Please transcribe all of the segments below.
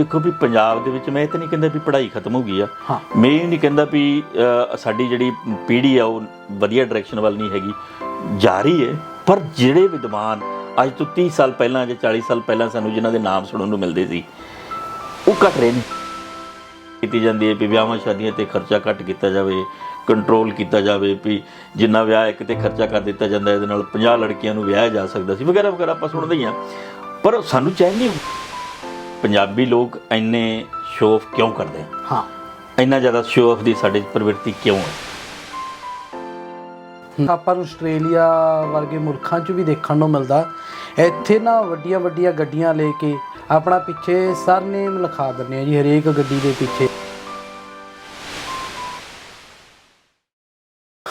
ਦੇਖੋ ਵੀ ਪੰਜਾਬ ਦੇ ਵਿੱਚ ਮੈਂ ਇਹ ਤਾਂ ਨਹੀਂ ਕਹਿੰਦਾ ਵੀ ਪੜ੍ਹਾਈ ਖਤਮ ਹੋ ਗਈ ਆ। ਮੈਂ ਇਹ ਨਹੀਂ ਕਹਿੰਦਾ ਵੀ ਸਾਡੀ ਜਿਹੜੀ ਪੀੜ੍ਹੀ ਆ ਉਹ ਵਧੀਆ ਡਾਇਰੈਕਸ਼ਨ ਵੱਲ ਨਹੀਂ ਹੈਗੀ। ਜਾਰੀ ਹੈ ਪਰ ਜਿਹੜੇ ਵਿਦਵਾਨ ਅੱਜ ਤੋਂ 30 ਸਾਲ ਪਹਿਲਾਂ ਜਾਂ 40 ਸਾਲ ਪਹਿਲਾਂ ਸਾਨੂੰ ਜਿਨ੍ਹਾਂ ਦੇ ਨਾਮ ਸੁਣਨ ਨੂੰ ਮਿਲਦੇ ਸੀ ਉਹ ਘਟ ਰਹੇ ਨੇ। ਕੀਤੀ ਜਾਂਦੀ ਹੈ ਵੀ ਵਿਆਹਾਂ ਸ਼ਾਦੀਆਂ ਤੇ ਖਰਚਾ ਘੱਟ ਕੀਤਾ ਜਾਵੇ ਕੰਟਰੋਲ ਕੀਤਾ ਜਾਵੇ ਵੀ ਜਿੰਨਾ ਵਿਆਹ ਇੱਕ ਤੇ ਖਰਚਾ ਕਰ ਦਿੱਤਾ ਜਾਂਦਾ ਇਹਦੇ ਨਾਲ 50 ਲੜਕੀਆਂ ਨੂੰ ਵਿਆਹਿਆ ਜਾ ਸਕਦਾ ਸੀ ਵਗੈਰਾ ਵਗੈਰਾ ਆਪਾਂ ਸੁਣਦੇ ਹੀ ਆ। ਪਰ ਸਾਨੂੰ ਨਹੀਂ ਪੰਜਾਬੀ ਲੋਕ ਇੰਨੇ ਸ਼ੋਅ ਕਿਉਂ ਕਰਦੇ ਆ? ਹਾਂ। ਇੰਨਾ ਜ਼ਿਆਦਾ ਸ਼ੋਅ ਆਫ ਦੀ ਸਾਡੇ 'ਚ ਪ੍ਰਵਿਰਤੀ ਕਿਉਂ ਹੈ। ਆਪਾਂ ਨੂੰ ਆਸਟ੍ਰੇਲੀਆ ਵਰਗੇ ਮੁਲਕਾਂ 'ਚ ਵੀ ਦੇਖਣ ਨੂੰ ਮਿਲਦਾ। ਇੱਥੇ ਨਾ ਵੱਡੀਆਂ ਵੱਡੀਆਂ ਗੱਡੀਆਂ ਲੈ ਕੇ ਆਪਣਾ ਪਿੱਛੇ ਸਰਨੇਮ ਲਿਖਾ ਦਿੰਦੇ ਆ ਜੀ ਹਰੇਕ ਗੱਡੀ ਦੇ ਪਿੱਛੇ।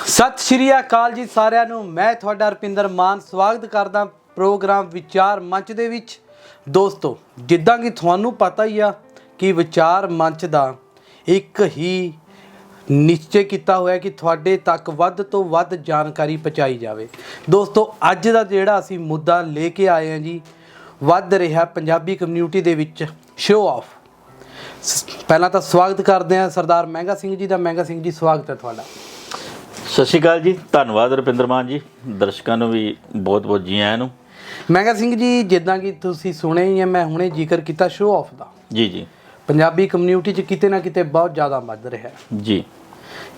ਸਤਿ ਸ਼੍ਰੀ ਅਕਾਲ ਜੀ ਸਾਰਿਆਂ ਨੂੰ। ਮੈਂ ਤੁਹਾਡਾ ਰਪਿੰਦਰ ਮਾਨ। ਸਵਾਗਤ ਕਰਦਾ ਪ੍ਰੋਗਰਾਮ ਵਿਚਾਰ ਮੰਚ ਦੇ ਵਿੱਚ। ਦੋਸਤੋ, ਜਿੱਦਾਂ ਕਿ ਤੁਹਾਨੂੰ ਪਤਾ ਹੀ ਆ ਕਿ ਵਿਚਾਰ ਮੰਚ ਦਾ ਇੱਕ ਹੀ ਨਿਸ਼ਚੇ ਕੀਤਾ ਹੋਇਆ ਕਿ ਤੁਹਾਡੇ ਤੱਕ ਵੱਧ ਤੋਂ ਵੱਧ ਜਾਣਕਾਰੀ ਪਹੁੰਚਾਈ ਜਾਵੇ। ਦੋਸਤੋ, ਅੱਜ ਦਾ ਜਿਹੜਾ ਅਸੀਂ ਮੁੱਦਾ ਲੈ ਕੇ ਆਏ ਹਾਂ ਜੀ, ਵੱਧ ਰਿਹਾ ਪੰਜਾਬੀ ਕਮਿਊਨਿਟੀ ਦੇ ਵਿੱਚ ਸ਼ੋਅ ਆਫ ਪਹਿਲਾਂ ਤਾਂ ਸਵਾਗਤ ਕਰਦੇ ਹਾਂ ਸਰਦਾਰ ਮਹਿੰਗਾ ਸਿੰਘ ਜੀ ਦਾ। ਮਹਿੰਗਾ ਸਿੰਘ ਜੀ, ਸਵਾਗਤ ਹੈ ਤੁਹਾਡਾ। ਸਤਿ ਸ਼੍ਰੀ ਅਕਾਲ ਜੀ। ਧੰਨਵਾਦ ਰੁਪਿੰਦਰ ਮਾਨ ਜੀ। ਦਰਸ਼ਕਾਂ ਨੂੰ ਵੀ ਬਹੁਤ ਬਹੁਤ ਜੀ ਆਇਆਂ ਨੂੰ। ਮਹਿੰਗਾ ਸਿੰਘ ਜੀ ਜਿੱਦਾਂ ਕਿ ਤੁਸੀਂ ਸੁਣਿਆ ਹੀ ਹੈ ਮੈਂ ਹੁਣੇ ਜ਼ਿਕਰ ਕੀਤਾ ਸ਼ੋਅ ਆਫ ਦਾ। ਜੀ ਜੀ। ਪੰਜਾਬੀ ਕਮਿਊਨਿਟੀ 'ਚ ਕਿਤੇ ਨਾ ਕਿਤੇ ਬਹੁਤ ਜ਼ਿਆਦਾ ਵੱਧ ਰਿਹਾ। ਜੀ।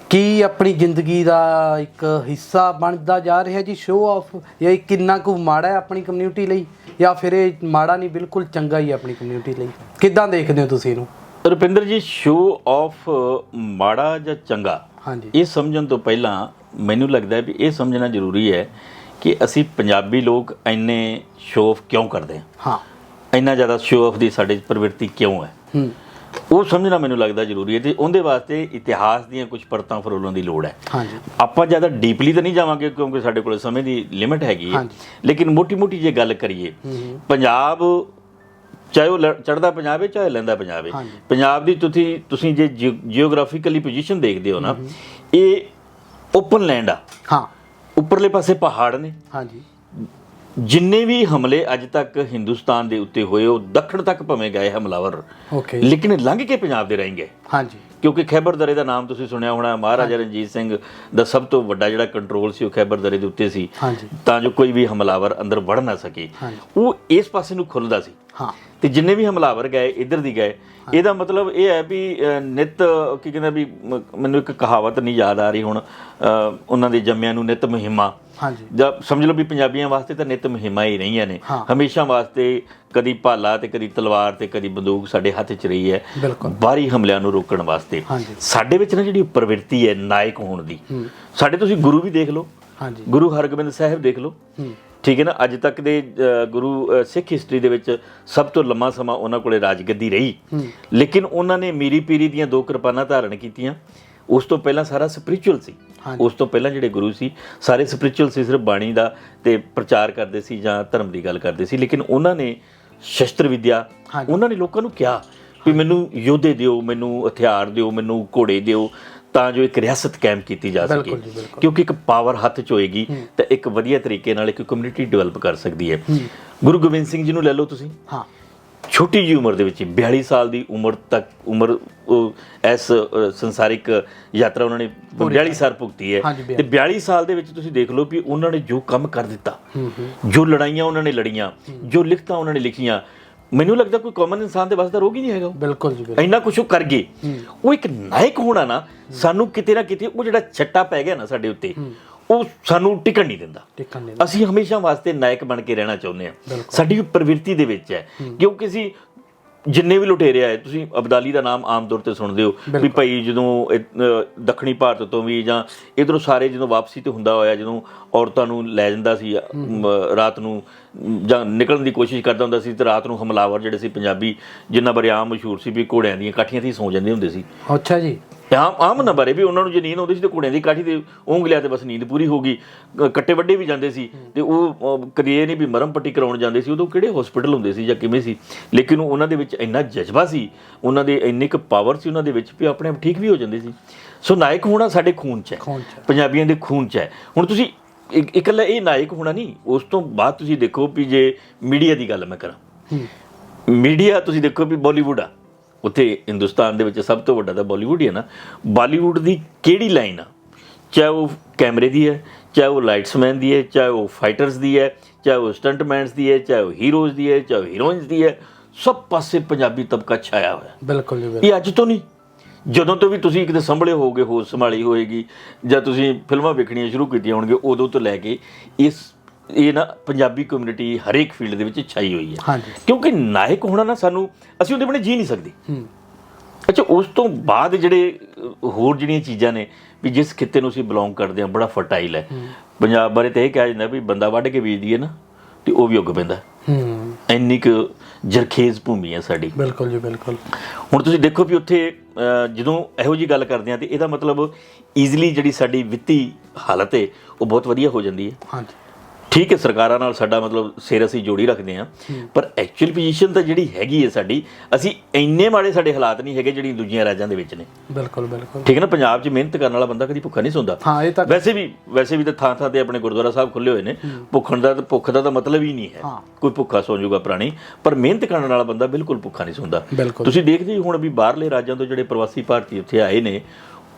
ਕੀ ਆਪਣੀ ਜ਼ਿੰਦਗੀ ਦਾ ਇੱਕ ਹਿੱਸਾ ਬਣਦਾ ਜਾ ਰਿਹਾ ਜੀ ਸ਼ੋਅ ਆਫ ਜਾਂ ਇਹ ਕਿੰਨਾ ਕੁ ਮਾੜਾ ਹੈ ਆਪਣੀ ਕਮਿਊਨਿਟੀ ਲਈ? ਜਾਂ ਫਿਰ ਇਹ ਮਾੜਾ ਨਹੀਂ ਬਿਲਕੁਲ ਚੰਗਾ ਹੀ ਹੈ ਆਪਣੀ ਕਮਿਊਨਿਟੀ ਲਈ? ਕਿੱਦਾਂ ਦੇਖਦੇ ਹੋ ਤੁਸੀਂ ਇਹਨੂੰ? ਰੁਪਿੰਦਰ ਜੀ ਸ਼ੋਅ ਆਫ ਮਾੜਾ ਜਾਂ ਚੰਗਾ? ਹਾਂਜੀ। ਇਹ ਸਮਝਣ ਤੋਂ ਪਹਿਲਾਂ ਮੈਨੂੰ ਲੱਗਦਾ ਹੈ ਵੀ ਇਹ ਸਮਝਣਾ ਜ਼ਰੂਰੀ ਹੈ ਕਿ ਅਸੀਂ ਪੰਜਾਬੀ ਲੋਕ ਇੰਨੇ ਸ਼ੋਅ ਆਫ ਕਿਉਂ ਕਰਦੇ ਹਾਂ? ਹਾਂ। ਇੰਨਾ ਜ਼ਿਆਦਾ ਸ਼ੋਅ ਆਫ ਦੀ ਸਾਡੇ 'ਚ ਪ੍ਰਵਿਰਤੀ ਕਿਉਂ ਹੈ? ਹੂੰ। ਉਹ ਸਮਝਣਾ ਮੈਨੂੰ ਲੱਗਦਾ ਜ਼ਰੂਰੀ ਹੈ ਤੇ ਉਹਦੇ ਵਾਸਤੇ ਇਤਿਹਾਸ ਦੀਆਂ ਕੁਝ ਪਰਤਾਂ ਫਰੋਲਣ ਦੀ ਲੋੜ ਹੈ। ਹਾਂਜੀ। ਆਪਾਂ ਜ਼ਿਆਦਾ ਡੀਪਲੀ ਤਾਂ ਨਹੀਂ ਜਾਵਾਂਗੇ ਕਿਉਂਕਿ ਸਾਡੇ ਕੋਲ ਸਮੇਂ ਦੀ ਲਿਮਿਟ ਹੈਗੀ ਹੈ। ਲੇਕਿਨ ਮੋਟੀ-ਮੋਟੀ ਜੇ ਗੱਲ ਕਰੀਏ ਪੰਜਾਬ ਚਾਹੇ ਉਹ ਚੜਦਾ ਪੰਜਾਬ ਹੈ ਚਾਹੇ ਲੈਂਦਾ ਪੰਜਾਬ ਹੈ। ਪੰਜਾਬ ਦੀ ਤੁਸੀਂ ਤੁਸੀਂ ਜੇ ਜੀਓਗ੍ਰਾਫਿਕਲੀ ਪੋਜੀਸ਼ਨ ਦੇਖਦੇ ਹੋ ਨਾ ਇਹ ਓਪਨ ਲੈਂਡ ਆ। ਹਾਂ। ਉੱਪਰਲੇ ਪਾਸੇ ਪਹਾੜ ਨੇ। ਹਾਂਜੀ। ਜਿੰਨੇ ਵੀ ਹਮਲੇ ਅੱਜ ਤੱਕ ਹਿੰਦੁਸਤਾਨ ਦੇ ਉੱਤੇ ਹੋਏ ਉਹ ਦੱਖਣ ਤੱਕ ਭਵੇਂ ਗਏ ਹਮਲਾਵਰ ਓਕੇ ਲੇਕਿਨ ਲੰਘ ਕੇ ਪੰਜਾਬ ਦੇ ਰਹਿ ਗਏ। ਹਾਂਜੀ। ਕਿਉਂਕਿ ਖੈਬਰ ਦਰੇ ਦਾ ਨਾਮ ਤੁਸੀਂ ਸੁਣਿਆ ਹੋਣਾ ਮਹਾਰਾਜਾ ਰਣਜੀਤ ਸਿੰਘ ਦਾ ਸਭ ਤੋਂ ਵੱਡਾ ਜਿਹੜਾ ਕੰਟਰੋਲ ਸੀ ਉਹ ਖੈਬਰ ਦਰੇ ਦੇ ਉੱਤੇ ਸੀ। ਤਾਂ ਜੋ ਕੋਈ ਵੀ ਹਮਲਾਵਰ ਅੰਦਰ ਵੜ ਨਾ ਸਕੇ। ਉਹ ਇਸ ਪਾਸੇ ਨੂੰ ਖੁੱਲਦਾ ਸੀ। ਹਾਂ। ਤੇ ਜਿੰਨੇ ਵੀ ਹਮਲਾਵਰ ਗਏ ਇੱਧਰ ਦੀ ਗਏ ਇਹਦਾ ਮਤਲਬ ਇਹ ਹੈ ਵੀ ਨਿਤ ਕੀ ਕਹਿੰਦਾ ਵੀ ਮੈਨੂੰ ਇੱਕ ਕਹਾਵਤ ਨਹੀਂ ਯਾਦ ਆ ਰਹੀ ਹੁਣ ਉਹਨਾਂ ਦੇ ਜੰਮਿਆਂ ਨੂੰ ਨਿਤ ਮੁਹਿੰਮਾਂ। ਹਾਂਜੀ। ਜਾਂ ਸਮਝ ਲਓ ਵੀ ਪੰਜਾਬੀਆਂ ਵਾਸਤੇ ਤਾਂ ਨਿਤ ਮੁਹਿੰਮਾਂ ਹੀ ਰਹੀਆਂ ਨੇ। ਹਮੇਸ਼ਾ ਵਾਸਤੇ ਕਦੀ ਭਾਲਾ ਤੇ ਕਦੀ ਤਲਵਾਰ ਤੇ ਕਦੀ ਬੰਦੂਕ ਸਾਡੇ ਹੱਥ 'ਚ ਰਹੀ ਹੈ। ਬਾਹਰੀ ਹਮਲਿਆਂ ਨੂੰ ਰੋਕਣ ਵਾਸਤੇ। ਸਾਡੇ ਵਿੱਚ ਨਾ ਜਿਹੜੀ ਪ੍ਰਵਿਰਤੀ ਹੈ ਨਾਇਕ ਹੋਣ ਦੀ। ਸਾਡੇ ਤੁਸੀਂ ਗੁਰੂ ਵੀ ਦੇਖ ਲਓ। ਹਾਂਜੀ। ਗੁਰੂ ਹਰਗੋਬਿੰਦ ਸਾਹਿਬ ਦੇਖ ਲਓ। ਠੀਕ ਹੈ ਨਾ? ਅੱਜ ਤੱਕ ਦੇ ਗੁਰੂ ਸਿੱਖ ਹਿਸਟਰੀ ਦੇ ਵਿੱਚ ਸਭ ਤੋਂ ਲੰਮਾ ਸਮਾਂ ਉਹਨਾਂ ਕੋਲੇ ਰਾਜਗੱਦੀ ਰਹੀ। ਲੇਕਿਨ ਉਹਨਾਂ ਨੇ ਮੀਰੀ ਪੀਰੀ ਦੀਆਂ ਦੋ ਕਿਰਪਾਨਾਂ ਧਾਰਨ ਕੀਤੀਆਂ। ਉਸ ਤੋਂ ਪਹਿਲਾਂ ਸਾਰਾ ਸਪਿਰਚੁਅਲ ਸੀ। ਉਸ ਤੋਂ ਪਹਿਲਾਂ ਜਿਹੜੇ ਗੁਰੂ ਸੀ ਸਾਰੇ ਸਪਿਰਚੁਅਲ ਸੀ ਸਿਰਫ ਬਾਣੀ ਦਾ ਤੇ ਪ੍ਰਚਾਰ ਕਰਦੇ ਸੀ ਜਾਂ ਧਰਮ ਦੀ ਗੱਲ ਕਰਦੇ ਸੀ। ਲੇਕਿਨ ਉਹਨਾਂ ਨੇ ਸ਼ਸਤਰ ਵਿਦਿਆ। ਉਹਨਾਂ ਨੇ ਲੋਕਾਂ ਨੂੰ ਕਿਹਾ ਵੀ ਮੈਨੂੰ ਯੋਧੇ ਦਿਓ ਮੈਨੂੰ ਹਥਿਆਰ ਦਿਓ ਮੈਨੂੰ ਘੋੜੇ ਦਿਓ ਤਾਂ ਜੋ ਇੱਕ ਰਿਆਸਤ ਕਾਇਮ ਕੀਤੀ ਜਾ ਸਕੇ। ਕਿਉਂਕਿ ਇੱਕ ਪਾਵਰ ਹੱਥ 'ਚ ਹੋਏਗੀ ਤਾਂ ਇੱਕ ਵਧੀਆ ਤਰੀਕੇ ਨਾਲ ਇੱਕ ਕਮਿਊਨਿਟੀ ਡਿਵੈਲਪ ਕਰ ਸਕਦੀ ਹੈ। ਗੁਰੂ ਗੋਬਿੰਦ ਸਿੰਘ ਜੀ ਨੂੰ ਲੈ ਲਓ ਤੁਸੀਂ। ਹਾਂ। ਛੋਟੀ ਜੀ ਉਮਰ ਦੇ ਵਿੱਚ ਹੀ, 42 ਸਾਲ ਦੀ ਉਮਰ ਤੱਕ ਉਮਰ ਇਸ ਸੰਸਾਰਿਕ ਯਾਤਰਾ ਉਹਨਾਂ ਨੇ 42 ਸਾਲ ਭੁਗਤੀ ਹੈ। ਤੇ 42 ਸਾਲ ਦੇ ਵਿੱਚ ਤੁਸੀਂ ਦੇਖ ਲਓ ਵੀ ਉਹਨਾਂ ਨੇ ਜੋ ਕੰਮ ਕਰ ਦਿੱਤਾ ਜੋ ਲੜਾਈਆਂ ਉਹਨਾਂ ਨੇ ਲੜੀਆਂ ਜੋ ਲਿਖਤਾਂ ਉਹਨਾਂ ਨੇ ਲਿਖੀਆਂ ਮੈਨੂੰ ਲੱਗਦਾ ਕੋਈ ਕਾਮਨ ਇਨਸਾਨ ਦੇ ਵਾਸਤੇ ਰੋਗ ਹੀ ਨਹੀਂ ਹੈਗਾ। ਬਿਲਕੁਲ ਜੀ ਬਿਲਕੁਲ। ਇੰਨਾ ਕੁਝ ਉਹ ਕਰ ਗਏ। ਉਹ ਇੱਕ ਨਾਇਕ ਹੋਣਾ ਨਾ ਸਾਨੂੰ ਕਿਤੇ ਨਾ ਕਿਤੇ ਉਹ ਜਿਹੜਾ ਛੱਟਾ ਪੈ ਗਿਆ ਨਾ ਸਾਡੇ ਉੱਤੇ ਉਹ ਸਾਨੂੰ ਟਿਕਣ ਨਹੀਂ ਦਿੰਦਾ। ਟਿਕਣ ਨਹੀਂ ਅਸੀਂ ਹਮੇਸ਼ਾ ਵਾਸਤੇ ਨਾਇਕ ਬਣ ਕੇ ਰਹਿਣਾ ਚਾਹੁੰਦੇ ਹਾਂ। ਸਾਡੀ ਪ੍ਰਵਿਰਤੀ ਦੇ ਵਿੱਚ ਹੈ ਕਿਉਂਕਿ ਅਸੀਂ ਜਿੰਨੇ ਵੀ ਲੁਟੇਰੇ ਆਏ ਤੁਸੀਂ ਅਬਦਾਲੀ ਦਾ ਨਾਮ ਆਮ ਤੌਰ ਤੇ ਸੁਣਦੇ ਹੋ ਵੀ ਭਾਈ ਜਦੋਂ ਦੱਖਣੀ ਭਾਰਤ ਤੋਂ ਵੀ ਜਾਂ ਇਧਰੋਂ ਸਾਰੇ ਜਦੋਂ ਵਾਪਸੀ ਤੇ ਹੁੰਦਾ ਹੋਇਆ ਜਦੋਂ ਔਰਤਾਂ ਨੂੰ ਲੈ ਜਾਂਦਾ ਸੀ ਰਾਤ ਨੂੰ ਜਾਂ ਨਿਕਲਣ ਦੀ ਕੋਸ਼ਿਸ਼ ਕਰਦਾ ਹੁੰਦਾ ਸੀ ਤੇ ਰਾਤ ਨੂੰ ਹਮਲਾਵਰ ਜਿਹੜੇ ਸੀ ਪੰਜਾਬੀ ਜਿਨ੍ਹਾਂ ਬਾਰੇ ਆਮ ਮਸ਼ਹੂਰ ਸੀ ਵੀ ਘੋੜਿਆਂ ਦੀਆਂ ਕਾਠੀਆਂ ਤੇ ਸੌ ਜਾਂਦੇ ਹੁੰਦੇ ਸੀ। ਅੱਛਾ ਜੀ। ਆਮ ਆਮ ਨਾ ਬਾਰੇ ਵੀ ਉਹਨਾਂ ਨੂੰ ਜੇ ਨੀਂਦ ਆਉਂਦੀ ਸੀ ਤੇ ਘੋੜਿਆਂ ਦੀ ਕਾਠੀ ਤੇ ਉਂਗ ਲਿਆ ਤੇ ਬਸ ਨੀਂਦ ਪੂਰੀ ਹੋ ਗਈ। ਕੱਟੇ ਵੱਡੇ ਵੀ ਜਾਂਦੇ ਸੀ ਤੇ ਉਹ ਇਹ ਨਹੀਂ ਵੀ ਮਰਮ ਪੱਟੀ ਕਰਾਉਣ ਜਾਂਦੇ ਸੀ ਉਦੋਂ ਕਿਹੜੇ ਹਸਪੀਟਲ ਹੁੰਦੇ ਸੀ ਜਾਂ ਕਿਵੇਂ ਸੀ? ਲੇਕਿਨ ਉਹ- ਉਹਨਾਂ ਦੇ ਵਿੱਚ ਇੰਨਾ ਜਜ਼ਬਾ ਸੀ ਉਹਨਾਂ ਦੇ ਇੰਨੀ ਕੁ ਪਾਵਰ ਸੀ ਉਹਨਾਂ ਦੇ ਵਿੱਚ ਵੀ ਆਪਣੇ ਆਪ ਠੀਕ ਵੀ ਹੋ ਜਾਂਦੇ ਸੀ। ਸੋ ਨਾਇਕ ਹੋਣਾ ਸਾਡੇ ਖੂਨ 'ਚ ਹੈ। ਪੰਜਾਬੀਆਂ ਦੇ ਖੂਨ 'ਚ ਹੈ। ਹੁਣ ਤੁਸੀਂ ਇੱਕ- ਇਕੱਲਾ ਇਹ ਨਾਇਕ ਹੋਣਾ ਨਹੀਂ ਉਸ ਤੋਂ ਬਾਅਦ ਤੁਸੀਂ ਦੇਖੋ ਵੀ ਜੇ ਮੀਡੀਆ ਦੀ ਗੱਲ ਮੈਂ ਕਰਾਂ। ਮੀਡੀਆ ਤੁਸੀਂ ਦੇਖੋ ਵੀ ਬਾਲੀਵੁੱਡ ਆ। ਉੱਥੇ ਹਿੰਦੁਸਤਾਨ ਦੇ ਵਿੱਚ ਸਭ ਤੋਂ ਵੱਡਾ ਤਾਂ ਬਾਲੀਵੁੱਡ ਹੀ ਹੈ ਨਾ। ਬਾਲੀਵੁੱਡ ਦੀ ਕਿਹੜੀ ਲਾਈਨ ਆ? ਚਾਹੇ ਉਹ ਕੈਮਰੇ ਦੀ ਹੈ ਚਾਹੇ ਉਹ ਲਾਈਟਸਮੈਨ ਦੀ ਹੈ ਚਾਹੇ ਉਹ ਫਾਈਟਰਸ ਦੀ ਹੈ ਚਾਹੇ ਉਹ ਸਟੰਟਮੈਨਸ ਦੀ ਹੈ ਚਾਹੇ ਉਹ ਹੀਰੋਜ਼ ਦੀ ਹੈ ਚਾਹੇ ਉਹ ਹੀਰੋਇਨਸ ਦੀ ਹੈ ਸਭ ਪਾਸੇ ਪੰਜਾਬੀ ਤਬਕਾ ਛਾਇਆ ਹੋਇਆ। ਬਿਲਕੁਲ ਜੀ ਬਿਲਕੁਲ। ਇਹ ਅੱਜ ਤੋਂ ਨਹੀਂ। ਜਦੋਂ ਤੋਂ ਵੀ ਤੁਸੀਂ ਕਿਤੇ ਸੰਭਲੇ ਹੋਗੇ ਹੋਸ਼ ਸੰਭਾਲੀ ਹੋਏਗੀ ਜਾਂ ਤੁਸੀਂ ਫਿਲਮਾਂ ਵੇਖਣੀਆਂ ਸ਼ੁਰੂ ਕੀਤੀਆਂ ਹੋਣਗੇ ਉਦੋਂ ਤੋਂ ਲੈ ਕੇ ਇਸ ਇਹ ਨਾ ਪੰਜਾਬੀ ਕਮਿਊਨਿਟੀ ਹਰੇਕ ਫੀਲਡ ਦੇ ਵਿੱਚ ਛਾਈ ਹੋਈ ਹੈ। ਕਿਉਂਕਿ ਨਾਇਕ ਹੋਣਾ ਨਾ ਸਾਨੂੰ ਅਸੀਂ ਉਹਦੇ ਬਿਨਾਂ ਜੀ ਨਹੀਂ ਸਕਦੇ। ਅੱਛਾ ਉਸ ਤੋਂ ਬਾਅਦ ਜਿਹੜੇ ਹੋਰ ਜਿਹੜੀਆਂ ਚੀਜ਼ਾਂ ਨੇ ਵੀ ਜਿਸ ਖਿੱਤੇ ਨੂੰ ਅਸੀਂ ਬਿਲੋਂਗ ਕਰਦੇ ਹਾਂ ਬੜਾ ਫਰਟਾਈਲ ਹੈ। ਪੰਜਾਬ ਬਾਰੇ ਤਾਂ ਇਹ ਕਿਹਾ ਜਾਂਦਾ ਵੀ ਬੰਦਾ ਵੱਢ ਕੇ ਬੀਜ ਦਈਏ ਨਾ ਤੇ ਉਹ ਵੀ ਉੱਗ ਪੈਂਦਾ। ਹੂੰ। ਇੰਨੀ ਕੁ ਜਰਖੇਜ਼ ਭੂਮੀ ਹੈ ਸਾਡੀ। ਬਿਲਕੁਲ ਜੀ ਬਿਲਕੁਲ। ਹੁਣ ਤੁਸੀਂ ਦੇਖੋ ਵੀ ਉੱਥੇ ਜਦੋਂ ਇਹੋ ਜੀ ਗੱਲ ਕਰਦੇ ਆ ਤੇ ਇਹਦਾ ਮਤਲਬ ਈਜ਼ੀਲੀ ਜਿਹੜੀ ਸਾਡੀ ਵਿੱਤੀ ਹਾਲਤ ਹੈ ਉਹ ਬਹੁਤ ਵਧੀਆ ਹੋ ਜਾਂਦੀ ਹੈ। ਹਾਂਜੀ। ਠੀਕ ਹੈ ਸਰਕਾਰਾਂ ਨਾਲ ਸਾਡਾ ਮਤਲਬ ਸਿਰ ਅਸੀਂ ਜੋੜੀ ਰੱਖਦੇ ਆ ਪਰ ਐਕਚੁਅਲ ਪੋਜੀਸ਼ਨ ਤਾਂ ਜਿਹੜੀ ਹੈਗੀ ਹੈ ਸਾਡੀ ਅਸੀਂ ਇੰਨੇ ਮਾੜੇ ਸਾਡੇ ਹਾਲਾਤ ਨਹੀਂ ਹੈਗੇ ਜਿਹੜੀ ਦੂਜੀਆਂ ਰਾਜਾਂ ਦੇ ਵਿੱਚ ਨੇ। ਬਿਲਕੁਲ ਬਿਲਕੁਲ। ਠੀਕ ਹੈ ਨਾ ਪੰਜਾਬ 'ਚ ਮਿਹਨਤ ਕਰਨ ਵਾਲਾ ਬੰਦਾ ਕਦੀ ਭੁੱਖਾ ਨਹੀਂ ਸੌਂਦਾ। ਹਾਂ ਇਹ ਤਾਂ ਵੈਸੇ ਵੀ ਵੈਸੇ ਵੀ ਤਾਂ ਥਾਂ ਥਾਂ ਤੇ ਆਪਣੇ ਗੁਰਦੁਆਰਾ ਸਾਹਿਬ ਖੁੱਲੇ ਹੋਏ ਨੇ ਭੁੱਖਣ ਦਾ ਤਾਂ ਭੁੱਖ ਦਾ ਤਾਂ ਮਤਲਬ ਹੀ ਨਹੀਂ ਹੈ। ਕੋਈ ਭੁੱਖਾ ਸੌਂ ਜਾਊਗਾ ਪ੍ਰਾਣੀ ਪਰ ਮਿਹਨਤ ਕਰਨ ਵਾਲਾ ਬੰਦਾ ਬਿਲਕੁਲ ਭੁੱਖਾ ਨਹੀਂ ਸੌਂਦਾ। ਤੁਸੀਂ ਦੇਖਦੇ ਹੀ ਹੁਣ ਵੀ ਬਾਹਰਲੇ ਰਾਜਾਂ ਤੋਂ ਜਿਹੜੇ ਪ੍ਰਵਾਸੀ ਭਾਰਤੀ ਉੱਥੇ ਆਏ ਨੇ